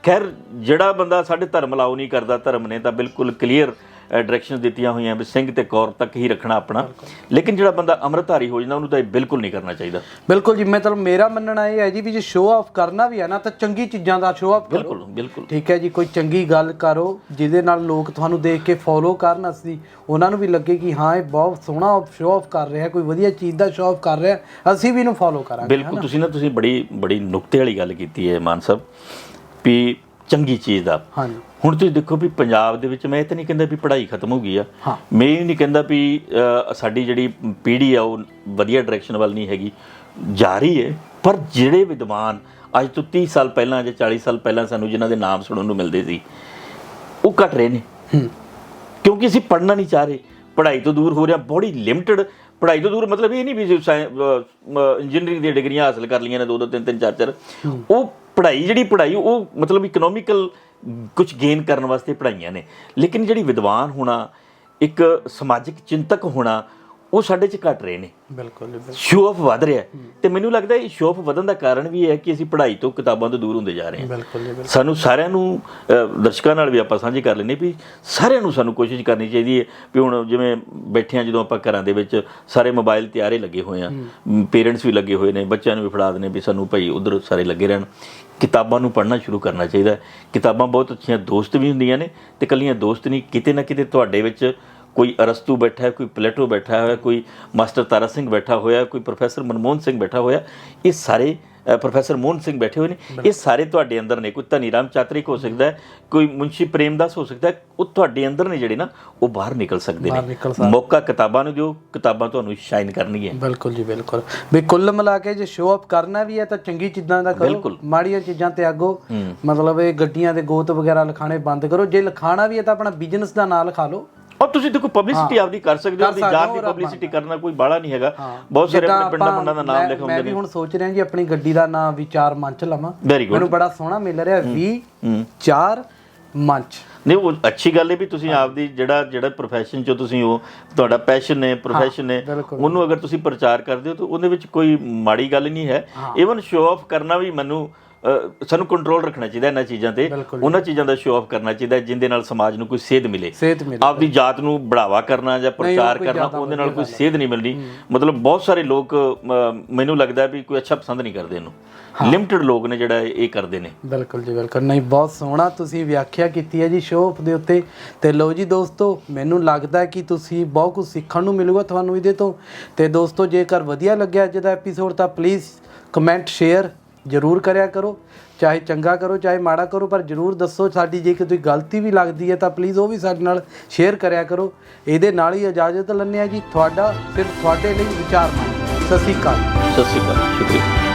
ਖੈਰ ਜਿਹੜਾ ਬੰਦਾ ਸਾਡੇ ਧਰਮ ਲਾਓ ਨਹੀਂ ਕਰਦਾ ਧਰਮ ਨੇ ਤਾਂ ਬਿਲਕੁਲ ਕਲੀਅਰ ਡਾਇਰੈਕਸ਼ਨ ਦਿੱਤੀਆਂ ਹੋਈਆਂ ਵੀ ਸਿੰਘ ਤੇ ਕੌਰ ਤੱਕ ਹੀ ਰੱਖਣਾ ਆਪਣਾ। ਲੇਕਿਨ ਜਿਹੜਾ ਬੰਦਾ ਅੰਮ੍ਰਿਤਧਾਰੀ ਹੋ ਜਾਂਦਾ ਉਹਨੂੰ ਤਾਂ ਇਹ ਬਿਲਕੁਲ ਨਹੀਂ ਕਰਨਾ ਚਾਹੀਦਾ। ਬਿਲਕੁਲ ਜੀ ਮਤਲਬ ਮੇਰਾ ਮੰਨਣਾ ਇਹ ਹੈ ਜੀ ਵੀ ਜੇ ਸ਼ੋਅ ਆਫ ਕਰਨਾ ਵੀ ਹੈ ਨਾ ਤਾਂ ਚੰਗੀ ਚੀਜ਼ਾਂ ਦਾ ਸ਼ੋਅ ਆਫ ਬਿਲਕੁਲ ਬਿਲਕੁਲ। ਠੀਕ ਹੈ ਜੀ ਕੋਈ ਚੰਗੀ ਗੱਲ ਕਰੋ ਜਿਹਦੇ ਨਾਲ ਲੋਕ ਤੁਹਾਨੂੰ ਦੇਖ ਕੇ ਫੋਲੋ ਕਰਨ ਅਸੀਂ ਉਹਨਾਂ ਨੂੰ ਵੀ ਲੱਗੇ ਕਿ ਹਾਂ ਇਹ ਬਹੁਤ ਸੋਹਣਾ ਸ਼ੋਅ ਆਫ ਕਰ ਰਿਹਾ ਕੋਈ ਵਧੀਆ ਚੀਜ਼ ਦਾ ਸ਼ੋਅ ਆਫ ਕਰ ਰਿਹਾ ਅਸੀਂ ਵੀ ਇਹਨੂੰ ਫੋਲੋ ਕਰਾਂਗੇ ਬਿਲਕੁਲ ਤੁਸੀਂ ਨਾ ਤੁਸੀਂ ਬੜੀ ਬੜੀ ਨੁਕਤੇ ਵਾਲੀ ਗੱਲ ਕੀਤੀ ਹੈ ਮਾਨ ਸਾਹਿਬ। ਵੀ ਚੰਗੀ ਚੀਜ਼ ਦਾ। ਹਾਂਜੀ। ਹੁਣ ਤੁਸੀਂ ਦੇਖੋ ਵੀ ਪੰਜਾਬ ਦੇ ਵਿੱਚ ਮੈਂ ਇਹ ਤਾਂ ਨਹੀਂ ਕਹਿੰਦਾ ਵੀ ਪੜ੍ਹਾਈ ਖਤਮ ਹੋ ਗਈ ਆ। ਮੈਂ ਇਹ ਨਹੀਂ ਕਹਿੰਦਾ ਵੀ ਸਾਡੀ ਜਿਹੜੀ ਪੀੜ੍ਹੀ ਆ ਉਹ ਵਧੀਆ ਡਾਇਰੈਕਸ਼ਨ ਵੱਲ ਨਹੀਂ ਹੈਗੀ। ਜਾ ਰਹੀ ਹੈ ਪਰ ਜਿਹੜੇ ਵਿਦਵਾਨ ਅੱਜ ਤੋਂ 30 ਸਾਲ ਪਹਿਲਾਂ ਜਾਂ 40 ਸਾਲ ਪਹਿਲਾਂ ਸਾਨੂੰ ਜਿਨ੍ਹਾਂ ਦੇ ਨਾਮ ਸੁਣਨ ਨੂੰ ਮਿਲਦੇ ਸੀ ਉਹ ਘਟ ਰਹੇ ਨੇ। ਕਿਉਂਕਿ ਅਸੀਂ ਪੜ੍ਹਨਾ ਨਹੀਂ ਚਾਹ ਰਹੇ। ਪੜ੍ਹਾਈ ਤੋਂ ਦੂਰ ਹੋ ਰਿਹਾ ਬੜੀ ਲਿਮਟਿਡ ਪੜ੍ਹਾਈ ਤੋਂ ਦੂਰ ਮਤਲਬ ਇਹ ਨਹੀਂ ਵੀ ਇੰਜੀਨੀਅਰਿੰਗ ਦੀਆਂ ਡਿਗਰੀਆਂ ਹਾਸਲ ਕਰ ਲਈਆਂ ਨੇ ਦੋ ਦੋ ਤਿੰਨ ਤਿੰਨ ਚਾਰ ਚਾਰ। ਉਹ ਪੜ੍ਹਾਈ ਜਿਹੜੀ ਪੜ੍ਹਾਈ ਉਹ ਮਤਲਬ ਇਕਨੋਮਿਕਲ ਕੁਝ ਗੇਨ ਕਰਨ ਵਾਸਤੇ ਪੜ੍ਹਾਈਆਂ ਨੇ। ਲੇਕਿਨ ਜਿਹੜੀ ਵਿਦਵਾਨ ਹੋਣਾ ਇੱਕ ਸਮਾਜਿਕ ਚਿੰਤਕ ਹੋਣਾ ਉਹ ਸਾਡੇ 'ਚ ਘਟ ਰਹੇ ਨੇ ਬਿਲਕੁਲ। ਸ਼ੋਅ ਆਫ ਵਧ ਰਿਹਾ। ਤੇ ਮੈਨੂੰ ਲੱਗਦਾ ਇਹ ਆਫ ਵਧਣ ਦਾ ਕਾਰਨ ਵੀ ਹੈ ਕਿ ਅਸੀਂ ਪੜ੍ਹਾਈ ਤੋਂ ਕਿਤਾਬਾਂ ਤੋਂ ਦੂਰ ਹੁੰਦੇ ਜਾ ਰਹੇ ਹਾਂ ਬਿਲਕੁਲ। ਸਾਨੂੰ ਸਾਰਿਆਂ ਨੂੰ ਦਰਸ਼ਕਾਂ ਨਾਲ ਵੀ ਆਪਾਂ ਸਾਂਝੀ ਕਰ ਲੈਨੇ ਵੀ ਸਾਰਿਆਂ ਨੂੰ ਸਾਨੂੰ ਕੋਸ਼ਿਸ਼ ਕਰਨੀ ਚਾਹੀਦੀ ਹੈ ਵੀ ਹੁਣ ਜਿਵੇਂ ਬੈਠੇ ਆ ਜਦੋਂ ਆਪਾਂ ਘਰਾਂ ਦੇ ਵਿੱਚ ਸਾਰੇ ਮੋਬਾਈਲ ਤਿਆਰੇ ਲੱਗੇ ਹੋਏ ਆ ਪੇਰੈਂਟਸ ਵੀ ਲੱਗੇ ਹੋਏ ਨੇ ਬੱਚਿਆਂ ਨੂੰ ਵੀ ਫੜਾ ਦਨੇ ਵੀ ਸਾਨੂੰ ਭਾਈ ਉਧਰ ਸਾਰੇ ਲੱਗੇ ਰਹਿਣ ਕਿਤਾਬਾਂ ਨੂੰ ਪੜ੍ਹਨਾ ਸ਼ੁਰੂ ਕਰਨਾ ਚਾਹੀਦਾ। ਕਿਤਾਬਾਂ ਬਹੁਤ ਅੱਛੀਆਂ ਦੋਸਤ ਵੀ ਹੁੰਦੀਆਂ ਨੇ ਤੇ ਕੱਲੀਆਂ ਦੋਸਤ ਨਹੀਂ ਕਿਤੇ ਨਾ ਕਿਤੇ ਤੁਹਾਡੇ ਵਿੱਚ ਕੋਈ ਅਰਸਤੂ ਬੈਠਾ ਹੈ ਕੋਈ ਪਲੇਟੋ ਬੈਠਾ ਹੋਇਆ ਕੋਈ ਮਾਸਟਰ ਤਾਰਾ ਸਿੰਘ ਬੈਠਾ ਹੋਇਆ ਕੋਈ ਪ੍ਰੋਫੈਸਰ ਮਨਮੋਹਨ ਸਿੰਘ ਬੈਠਾ ਹੋਇਆ ਇਹ ਸਾਰੇ ਪ੍ਰੋਫੈਸਰ ਮੋਹਨ ਸਿੰਘ ਬੈਠੇ ਹੋਏ ਨੇ। ਇਹ ਸਾਰੇ ਤੁਹਾਡੇ ਅੰਦਰ ਨੇ ਕੋਈ ਧਨੀ ਰਾਮ ਚਾਤਰਿਕ ਹੋ ਸਕਦਾ ਕੋਈ ਮੁੰਸ਼ੀ ਪ੍ਰੇਮਦਾਸ ਹੋ ਸਕਦਾ ਉਹ ਤੁਹਾਡੇ ਅੰਦਰ ਨੇ ਜਿਹੜੇ ਨਾ ਉਹ ਬਾਹਰ ਨਿਕਲ ਸਕਦੇ ਨੇ। ਮੌਕਾ ਕਿਤਾਬਾਂ ਨੂੰ ਦਿਓ ਕਿਤਾਬਾਂ ਤੁਹਾਨੂੰ ਸ਼ਾਈਨ ਕਰਨਗੀਆਂ ਬਿਲਕੁਲ ਜੀ ਬਿਲਕੁਲ। ਵੀ ਕੁੱਲ ਮਿਲਾ ਕੇ ਜੇ ਸ਼ੋਅ ਅਪ ਕਰਨਾ ਵੀ ਹੈ ਤਾਂ ਚੰਗੀ ਚੀਜ਼ਾਂ ਦਾ ਕਰੋ। ਮਾੜੀਆਂ ਚੀਜ਼ਾਂ ਤੇ ਆਗੋ। ਮਤਲਬ ਇਹ ਗੱਡੀਆਂ ਦੇ ਗੋਤ ਵਗੈਰਾ ਲਿਖਾਣੇ ਬੰਦ ਕਰੋ। ਜੇ ਲਿਖਾਣਾ ਵੀ ਹੈ ਤਾਂ ਆਪਣਾ ਬਿਜ਼ਨਸ ਦਾ ਨਾਂ ਲਿਖਾ ਲਓ। ਔਰ ਤੁਸੀਂ ਦੇਖੋ ਪਬਲਿਸਿਟੀ ਆਪਦੀ ਕਰ ਸਕਦੇ ਹੋ ਆਪਦੀ ਹੋ ਦੀ ਪਬਲਿਸਿਟੀ ਕਰਨਾ ਕੋਈ ਬਾਹਲਾ ਨਹੀਂ ਹੈਗਾ। ਬਹੁਤ ਸਾਰੇ ਆਪਣੇ ਪਿੰਡਾਂ ਪਿੰਡਾਂ ਦਾ ਨਾਮ ਲਿਖਾਉਂਦੇ ਮੈਂ ਵੀ ਨੇ ਹੁਣ ਸੋਚ ਰਿਹਾ ਜੀ ਆਪਣੀ ਗੱਡੀ ਦਾ ਨਾਮ ਵਿਚਾਰ ਮੰਚ ਲਵਾਂ। ਮੈਨੂੰ ਬੜਾ ਸੋਹਣਾ ਮਿਲ ਰਿਹਾ ਵੀ ਚਾਰ ਮੰਚ। ਨਹੀਂ ਉਹ ਅੱਛੀ ਗੱਲ ਹੈ ਵੀ ਤੁਸੀਂ ਆਪਦੀ ਜਿਹੜਾ ਜਿਹੜਾ profession ਚੋਂ ਤੁਸੀਂ ਉਹ ਤੁਹਾਡਾ ਪੈਸ਼ਨ ਹੈ profession ਹੈ। ਉਹਨੂੰ ਅਗਰ ਤੁਸੀਂ ਪ੍ਰਚਾਰ ਕਰਦੇ ਹੋ ਤਾਂ ਉਹਦੇ ਵਿੱਚ ਕੋਈ ਮਾੜੀ ਗੱਲ ਨਹੀਂ ਹੈ। ਇਵਨ ਸ਼ੋਅ ਆਫ ਕਰਨਾ ਵੀ ਮੈਨੂੰ ਸਾਨੂੰ ਕੰਟਰੋਲ ਰੱਖਣਾ ਚਾਹੀਦਾ ਇਹਨਾਂ ਚੀਜ਼ਾਂ ਤੇ। ਉਹਨਾਂ ਚੀਜ਼ਾਂ ਦਾ ਸ਼ੋਅ ਆਫ ਕਰਨਾ ਚਾਹੀਦਾ ਜਿੰਦੇ ਨਾਲ ਸਮਾਜ ਨੂੰ ਕੋਈ ਸੇਧ ਮਿਲੇ। ਆਪਦੀ ਜਾਤ ਨੂੰ ਬੜਾਵਾ ਕਰਨਾ ਜਾਂ ਪ੍ਰਚਾਰ ਕਰਨਾ ਉਹਦੇ ਨਾਲ ਕੋਈ ਸੇਧ ਨਹੀਂ ਮਿਲਣੀ ਮਤਲਬ ਬਹੁਤ ਸਾਰੇ ਲੋਕ ਮੈਨੂੰ ਲੱਗਦਾ ਵੀ ਕੋਈ ਅੱਛਾ ਪਸੰਦ ਨਹੀਂ ਕਰਦੇ ਇਹਨੂੰ। ਲਿਮਟਿਡ ਲੋਕ ਨੇ ਜਿਹੜਾ ਇਹ ਕਰਦੇ ਨੇ। ਬਿਲਕੁਲ ਜੀ ਬਿਲਕੁਲ। ਨਹੀਂ ਬਹੁਤ ਸੋਹਣਾ ਤੁਸੀਂ ਵਿਆਖਿਆ ਕੀਤੀ ਹੈ ਜੀ ਸ਼ੋਅ ਦੇ ਉੱਤੇ। ਤੇ ਲਓ ਜੀ ਦੋਸਤੋ ਮੈਨੂੰ ਲੱਗਦਾ ਹੈ ਕਿ ਤੁਸੀਂ ਬਹੁਤ ਕੁਝ ਸਿੱਖਣ ਨੂੰ ਮਿਲੂਗਾ ਤੁਹਾਨੂੰ ਇਹਦੇ ਤੋਂ। ਤੇ ਦੋਸਤੋ ਜੇਕਰ ਵਧੀਆ ਲੱਗਿਆ ਅੱਜ ਦਾ ਐਪੀਸੋਡ ਤਾਂ ਪਲੀਜ਼ ਕਮੈਂਟ ਸ਼ੇਅਰ ਜ਼ਰੂਰ ਕਰਿਆ ਕਰੋ, ਚਾਹੇ ਚੰਗਾ ਕਰੋ, ਚਾਹੇ ਮਾੜਾ ਕਰੋ, ਪਰ ਜ਼ਰੂਰ ਦੱਸੋ ਸਾਡੀ ਜੇ ਕੋਈ ਗਲਤੀ ਵੀ ਲੱਗਦੀ ਹੈ ਤਾਂ ਪਲੀਜ਼ ਉਹ ਵੀ ਸਾਡੇ ਨਾਲ ਸ਼ੇਅਰ ਕਰਿਆ ਕਰੋ। ਇਹਦੇ ਨਾਲ ਹੀ ਇਜਾਜ਼ਤ ਲੈਂਦੇ ਆ ਜੀ। ਤੁਹਾਡਾ, ਸਿਰਫ ਤੁਹਾਡੇ ਲਈ ਵਿਚਾਰ ਸਤਿ ਸ਼੍ਰੀ ਅਕਾਲ। ਸਤਿ ਸ਼੍ਰੀ ਅਕਾਲ, ਸ਼ੁਕਰੀਆ।